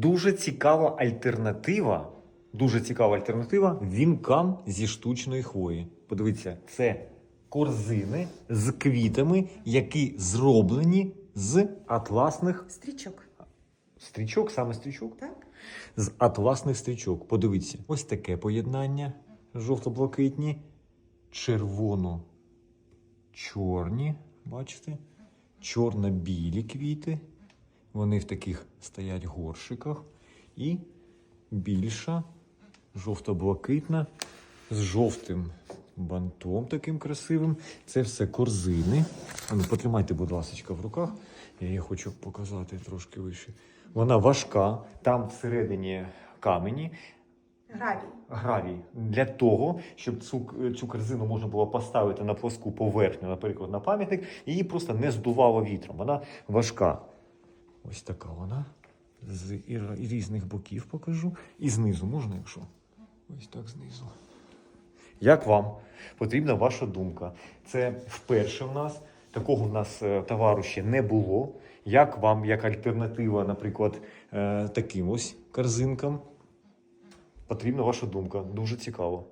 дуже цікава альтернатива. Дуже цікава альтернатива вінкам зі штучної хвої. Подивіться, це корзини з квітами, які зроблені з атласних Стрічок, стрічок, саме стрічок. так? З атласних стрічок. Подивіться, ось таке поєднання: жовто-блакитні, червоно-чорні. Бачите? Чорно-білі квіти. Вони в таких стоять горшиках. І більша, жовто-блакитна, з жовтим бантом таким красивим. Це все корзини. Ну, потримайте, будь ласка, в руках. Я її хочу показати трошки вище. Вона важка, там всередині камені, Гравій. гравій. Для того, щоб цю, цю корзину можна було поставити на плоску поверхню, наприклад, на пам'ятник, і її просто не здувало вітром. Вона важка. Ось така вона. З різних боків покажу. І знизу можна, якщо. Ось так знизу. Як вам потрібна ваша думка? Це вперше в нас. Такого в нас е, товару ще не було. Як вам, як альтернатива, наприклад, е, таким ось корзинкам? Потрібна ваша думка. Дуже цікаво.